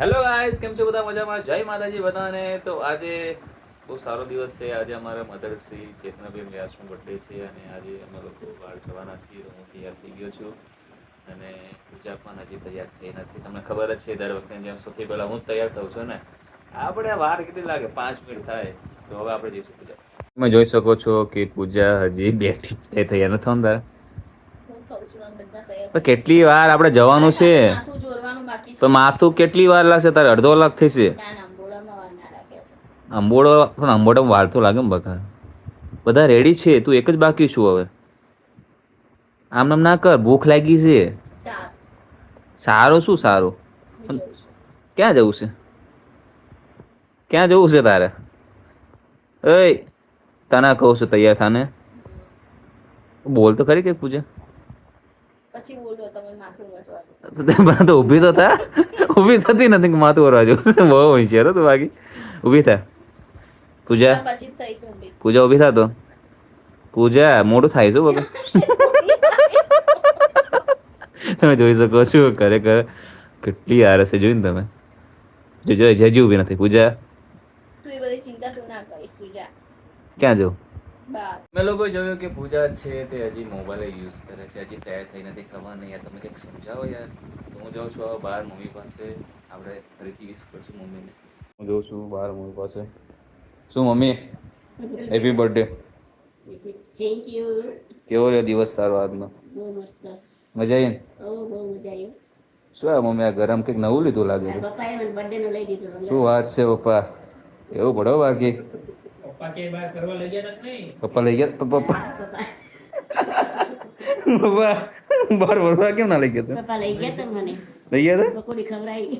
Hello guys કેમ છો બધા? મજામાં? જય માતાજી બધાને. તો આજે બહુ સારો દિવસ છે. આજે અમારા મધરશ્રી ચેતનાબેન વ્યાસનો બર્થડે છે અને આજે અમે લોકો બહાર જવાના છીએ હું તૈયાર થઈ ગયો છું. અને પૂજા પણ હજી તૈયાર થઈ નથી. તમને ખબર જ છે, દર વખતે જેમ સૌથી પહેલાં હું તૈયાર થઉં છું ને. આપણે વાર કેટલી લાગે? પાંચ મિનિટ થાય. તો હવે આપણે જઈશું પૂજા તમે જોઈ શકો છો કે પૂજા હજી બેઠી છે. તૈયાર નથી થવાનું કેટલી વાર આપણે જવાનું છે? તો માથું કેટલી વાર લાગશે? તારે અડધો કલાક થશે. અંબોડો પણ અંબોડામાં વાર તો લાગે ને બકા. બધા રેડી છે તું એક જ બાકી છું હવે. આમ નામ ના કર ભૂખ લાગી છે. સારું. શું સારું? ક્યાં જવું છે? ક્યાં જવું છે તારે? એ તને કહું છું તૈયાર થાને. બોલ તો ખરી કે પૂજા? પછી બોલો તમે માથું વચવા તો મને તો ઊભી તો થા. ઊભી થતી નથી માથું વરવા છે બહુ હોશિયાર તું બાકી. ઊભી થા. પૂજા. પછી જ પૂજા ઊભી થા તો? પૂજા મોડું થાય છે બોલો તમે જોઈ શકો છો ખરેખર કેટલી આરસ જોઈને તમે? જો જો હજી ઊભી નથી. પૂજા. તું એ બધી ચિંતા તું ના કરીશ પૂજા. ક્યાં જવું મેં લોકો જોયું કે પૂજા છે તે હજી મોબાઈલ યુઝ કરે છે. હજી તૈયાર થઈ નથી ખબર નહીં યાર. તમે કંઈક સમજાવો યાર. તો હું જાઉં છું હવે બહાર મમ્મી પાસે આપણે ફરીથી વિશ કરશું મમ્મીને. હું જાઉં છું બહાર મમ્મી પાસે. શું mummy? Happy birthday thank you કેવો રહ્યો દિવસ તારો આજનો? બહુ મસ્ત. મજા આવી ને? બહુ મજા આવી શું આ મમ્મી આ ગરમ કંઈક નવું લીધું લાગે છે? પપ્પાએ મને બર્થડે નું લઈ દીધું. શું વાત છે પપ્પા? એવું પડો બાકી. પપ્પા કે બહાર કરવા લઈ ગયા હતા નહીં? પપ્પા લઈ ગયા? પપ્પા પપ્પા. પપ્પા બહાર વરવા કેમ ના લઈ ગયા પપ્પા લઈ ગયા તા મને. લઈ ગયા તા? પકોડી ખવડાવી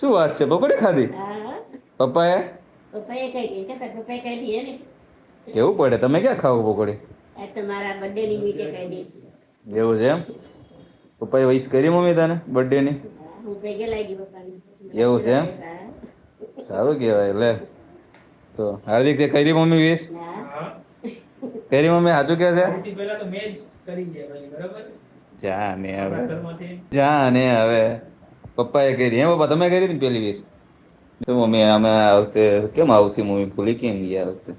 શું વાત છે? પકોડી ખાધી? હા. પપ્પાએ? પપ્પાએ કઈ દે પપ્પાએ કહી દે ને કેવું પડે? તમે ક્યાં ખાવ પકોડી આજ તો મારા બર્થડે નિમિત્તે કહી દે. એવું છે એમ? પપ્પાએ વિશ કરી મમ્મી તને બર્થડે ની હું ભેગે લાગી પપ્પાને. એવું છે એમ? સારું કહેવાય લે. તો હાર્દિક તે કરી મમ્મી વિશ હા કરી મમ્મી સાચું કે છે? પહેલા તો મેં જ કરી છે બરાબર? જા ને હવે. પપ્પાએ કરી હે પપ્પા તમે કરી હતી પેલી વિશ તો મમ્મી અમે આ વખતે કેમ આવતી મમ્મી ભૂલી કેમ ગયા આ વખતે?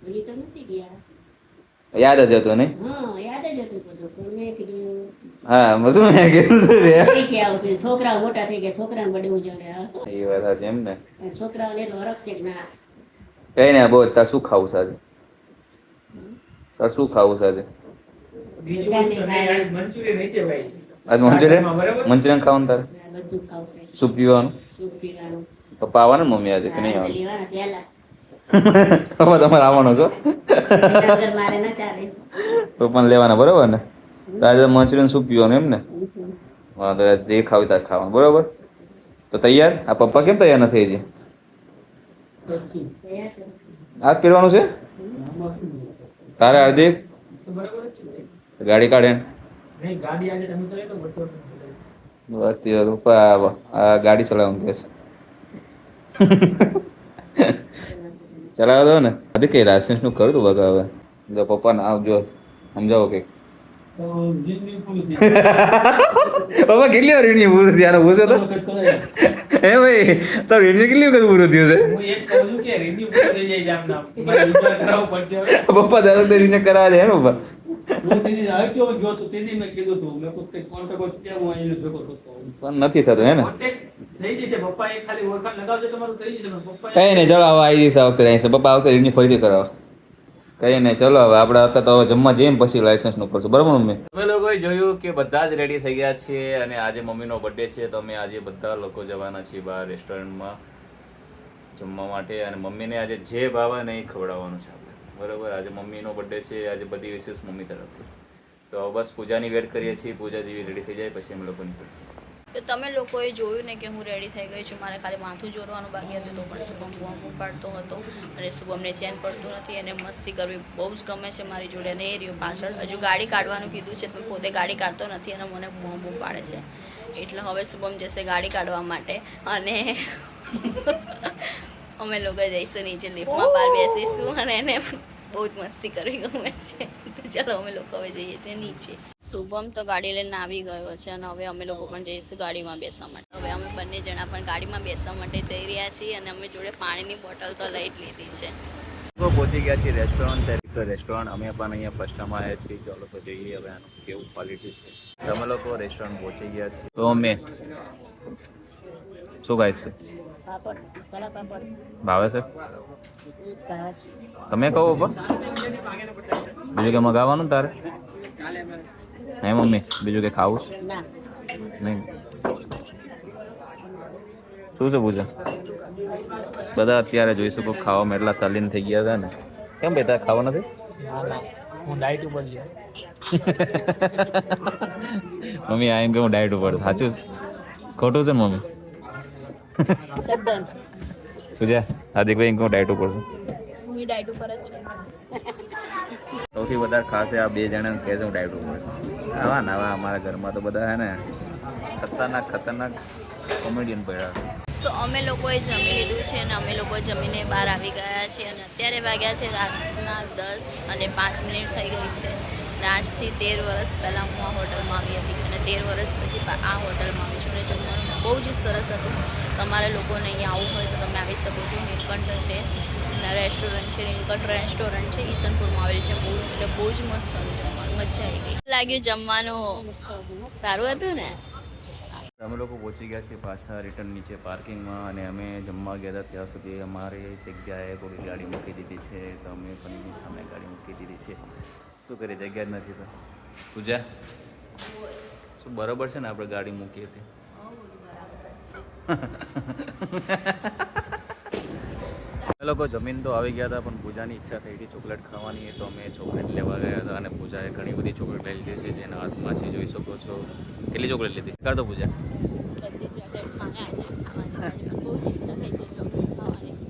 ભૂલી તો નથી ગયા. યાદ જ હતું નહીં? હા શું મેં કીધું રે? મોટા થઈ ગયા છોકરાને એ વાત સાચી એમ ને? છોકરાઓને એટલો હરખ છે કે ના. કઈ ને બોલ તાર શું ખાવું છે આજે? તાર શું ખાવું છે આજે? મંચુરિયન હોય છે ભાઈ. આજ મંચુરિયન? ખાવાનું તારે? શું પીવાનું? પપ્પા આવવાના મમ્મી આજે કે નહીં આવે આવવાનું પેલા તમારે આવવાનો છો તો પપ્પાને લેવાના બરોબર ને? આજે મંચુરિયન શું પીવાનું એમ ને? વાંધો જે ખાવી ત્યાં ખાવાનું બરોબર? તો તૈયાર? આ પપ્પા કેમ તૈયાર નથી હજી? આજ પહેરવાનું છે? તારે હાર્દિક. ગાડી કાઢે ગાડી ચલાવવાનું ચલાવી ચલાવવા દો ને આજે કઈ લાયસન્સનું કરું તું બગા હવે? જો પપ્પા ને આવજો સમજાવો કે. પપ્પા કેટલી વાર રિન્યુ પૂરું થયું? આને પૂછો તો. હે ભાઈ તો રિન્યુ કેટલી વખત પૂરું થયું છે. પપ્પા દર વખતે રિન્યુ કરાવે છે ને પપ્પા? નથી થતું હે ને? થઈ જશે પપ્પા એ ખાલી ઓળખાણ લગાવશે તમારું થઈ જશે પપ્પા કઈ નહીં ચલો હવે આવી જશે આ વખતે અહીં છે પપ્પા આ રીની ફરીથી કરાવો. કઈ નહીં ચલો હવે આપણે અત્યારે તો હવે જમવા જઈએ પછી લાયસન્સનું કરશું. બરાબર મમ્મી? અમે લોકોએ જોયું કે બધા જ રેડી થઈ ગયા છીએ અને આજે મમ્મીનો બર્થડે છે. તો અમે આજે બધા લોકો જવાના છીએ બહાર રેસ્ટોરન્ટમાં જમવા માટે અને મમ્મીને આજે જે ભાવે નહીં ખવડાવવાનું છે બરાબર આજે મમ્મીનો બર્થડે છે. આજે બધી વિશેષ મમ્મી તરફથી. તો બસ પૂજાની વેટ કરીએ છીએ. પૂજા જેવી રેડી થઈ જાય પછી અમે લોકો નીકળશું તો તમે લોકોએ જોયું ને કે હું રેડી થઈ ગઈ છું. મારે ખાલી માથું જોડવાનું બાકી હતું તો પણ શુભમ બૂમ પાડતો હતો અને શુભમને ચેન પડતું નથી. અને મસ્તી કરવી બહુ જ ગમે છે મારી જોડે અને એ રહ્યું પાછળ. હજુ ગાડી કાઢવાનું કીધું છે પણ પોતે ગાડી કાઢતો નથી અને મને બૂમ બૂમ પાડે છે. એટલે હવે શુભમ જશે ગાડી કાઢવા માટે અને અમે લોકો જઈશું નીચે લિફ્ટમાં બહાર બેસીશું અને એને બહુ જ મસ્તી કરવી ગમે છે. તો ચાલો અમે લોકો હવે જઈએ છીએ નીચે. શુભમ તો ગાડી લઈને આવી ગયો છે અને હવે અમે લોકો પણ જઈશું ગાડીમાં બેસવા માટે. હવે અમે બંને જણા પણ ગાડીમાં બેસવા માટે જઈ રહ્યા છીએ અને અમે જોડે પાણીની બોટલ તો લઈ જ લીધી છે. પહોંચી ગયા છીએ રેસ્ટોરન્ટ તરીકે. રેસ્ટોરન્ટ અમે પણ અહીંયા ફર્સ્ટ ટાઈમ આવ્યા છીએ. ચાલો તો જોઈએ હવે આનું કેવું ક્વોલિટી છે. તમે લોકો રેસ્ટોરન્ટ પહોંચી ગયા છીએ તો અમે શું ગાઈશ ભાવે છે? તમે કહો પણ બીજું કે મગાવવાનું તારે? નહીં મમ્મી બીજું કે ખાવું છે ના નહીં શું છે પૂજા બધા અત્યારે જોઈ શકો ખાવામાં એટલા તલીન થઈ ગયા હતા ને કેમ બેટા ખાવા નથી ના ના હું ડાયટ ઉપર છું મમ્મી આ એમ કે હું ડાયટ ઉપર છું. સાચું છે? ખોટું છે ને મમ્મી તદ્દન પૂજા હાર્દિકભાઈ એમ કે હું ડાયટ ઉપર છું હું ડાયટ ઉપર જ છું સૌથી વધારે ખાસ આ બે જણા કહે છે, હું ડાયટ ઉપર છું. આવા નવા અમારા ઘરમાં તો બધા હે ને ખતરનાક ખતરનાક કોમેડિયન પડ્યા તો અમે લોકોએ જમી લીધું છે અને અમે લોકો જમીને બહાર આવી ગયા છીએ અને અત્યારે વાગ્યા છે રાતના દસ અને પાંચ મિનિટ થઈ ગઈ છે. આજથી તેર વર્ષ પહેલાં હું આ હોટલમાં આવી હતી અને તેર વર્ષ પછી આ હોટલમાં આવી છું. અને જમવાનું બહુ જ સરસ હતું. તમારે લોકોને અહીંયા આવવું હોય તો તમે આવી શકો છો. નીલકંઠ છે. અને રેસ્ટોરન્ટ છે નીલકંઠ રેસ્ટોરન્ટ છે ઈસનપુરમાં આવેલી છે. બહુ એટલે બહુ જ મસ્ત હતું જમવાનું મજા આવી ગઈ. લાગ્યું જમવાનું સારું હતું ને? અમે લોકો પહોંચી ગયા છીએ પાછા રિટર્ન નીચે પાર્કિંગમાં અને અમે જમવા ગયા હતા ત્યાં સુધી અમારે જગ્યાએ કોઈ ગાડી મૂકી દીધી છે તો અમે પણ એની સામે ગાડી મૂકી દીધી છે. શું કરીએ જગ્યા જ નથી તો? પૂજા? શું બરાબર છે ને આપણે ગાડી મૂકી તે? અમે લોકો જમીન તો આવી ગયા હતા, પણ પૂજાની ઈચ્છા થઈ હતી ચોકલેટ ખાવાની. તો અમે ચોકલેટ લેવા ગયા હતા અને પૂજાએ ઘણી બધી ચોકલેટ લઈ લીધી છે, જેના હાથમાં છે, જોઈ શકો છો. કેટલી ચોકલેટ લીધી? કાઢો પૂજા.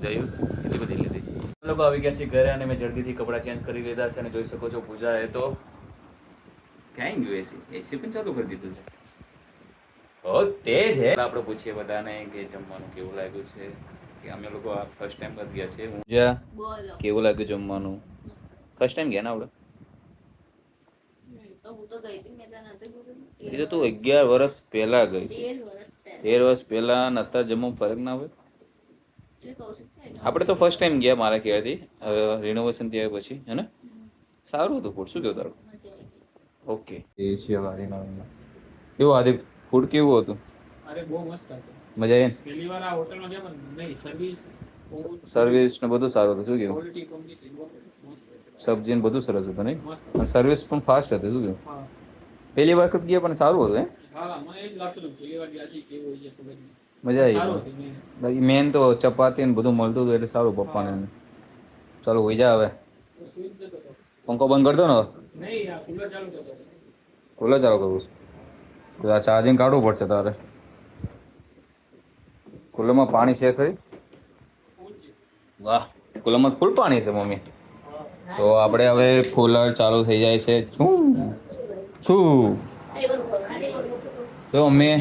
જોયું? કેટલી બધી લીધી? લોકો આવી ગયા છે ઘરે અને મેં જલ્દીથી કપડાં ચેન્જ કરી લીધા છે અને જોઈ શકો છો પૂજા એ તો ક્યાંય ગયું એસી એસી પણ ચાલુ કરી દીધું છે. ઓ તે છે આપણે પૂછીએ બધાને કે જમવાનું કેવું લાગ્યું છે. કે અમે લોકો આ ફર્સ્ટ ટાઈમ જ ગયા છે. હું જા. બોલો. કેવું લાગ્યું જમવાનું? ફર્સ્ટ ટાઈમ ગયા ને આપણે. એ તો તું અગિયાર વર્ષ પહેલા ગઈ તેર વર્ષ પહેલા. વર્ષ અત્યારે જમવામાં ફરક ના હોય? આપણે તો ફર્સ્ટ ટાઈમ ગયા મારા કહેવાથી. રિનોવેશન થયા પછી હે ને? સારું હતું ફૂડ શું કહ્યું તારું. ઓકે એ છે કેવું આદિ ફૂડ કેવું હતું? અરે બહુ મસ્ત હતું. મજા આવી પહેલી વાર આ હોટલમાં ગયા પણ નહીં સર્વિસ સર્વિસ ને બધું સારું હતું શું કેવું? હતું. સબ્જી ને બધું સરસ હતું નહીં? અને સર્વિસ પણ ફાસ્ટ હતી શું કેવું? પહેલી વાર વખત ગયા પણ સારું હતું હે મજા આવી બાકી મેન તો ચપાતી ને બધું મળતું હતું એટલે સારું પપ્પાને ચાલો હોઈ જા હવે. પંખો બંધ કરતો ને. નહીં કુલર ચાલુ કરવું છે. ચાર્જિંગ કાઢવું પડશે તારે. કુલરમાં પાણી છે ખરી? વાહ કુલરમાં ફૂલ પાણી છે મમ્મી. તો આપણે હવે કુલર ચાલુ થઈ જાય છે. છું છું. તો મમ્મી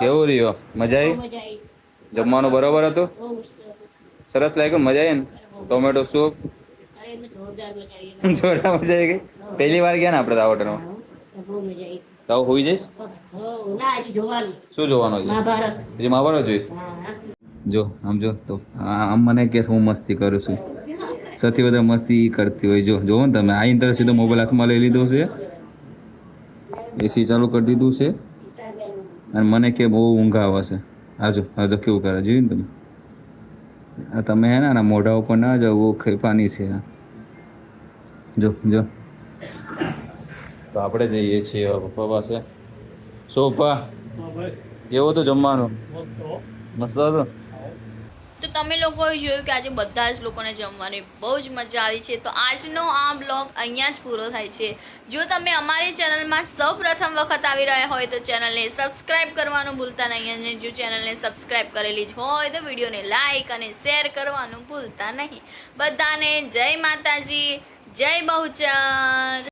કેવું રહ્યો? મજા આવી? જમવાનું બરોબર હતું? સરસ લાગ્યું મજા આવી ને? Tomato soup? જોરદાર મજા આવી ગઈ? પહેલી વાર ગયા ને આપણે તો આ હોટલમાં હા, બહુ મજા આવી તો હવે હોઈ જઈશ શું જોવાનું છે? પછી મહાભારત જોઈશ? જો આમ જો તો આમ મને કે હું મસ્તી કરું છું. સૌથી વધારે મસ્તી કરતી હોય. જો જોવો ને તમે આ ઇન્ટર સીધો મોબાઈલ હાથમાં લઈ લીધો છે. એસી ચાલુ કરી દીધું છે. અને મને કે બહુ ઊંઘ આવે છે. આ જો આ કેવું કરે જોયું ને તમે? આ તમે હે ને મોઢા ઉપર ના જાઓ બહુ ખેપાની છે જો જો. તો આપણે જઈએ છીએ પપ્પા પાસે. શું પપ્પા? હા તો જમવાનું? મસ્ત તો તમે લોકોએ જોયું કે આજે બધા જ લોકોને જમવાની બહુ જ મજા આવી છે. તો આજનો આ બ્લોગ અહીંયા જ પૂરો થાય છે. જો તમે અમારી ચેનલમાં સૌ પ્રથમ વખત આવી રહ્યા હોય તો ચેનલને સબસ્ક્રાઈબ કરવાનું ભૂલતા નહીં અને જો ચેનલને સબસ્ક્રાઈબ કરેલી જ હોય તો વિડીયોને લાઇક અને શેર કરવાનું ભૂલતા નહીં. બધાને જય માતાજી, જય બહુચર.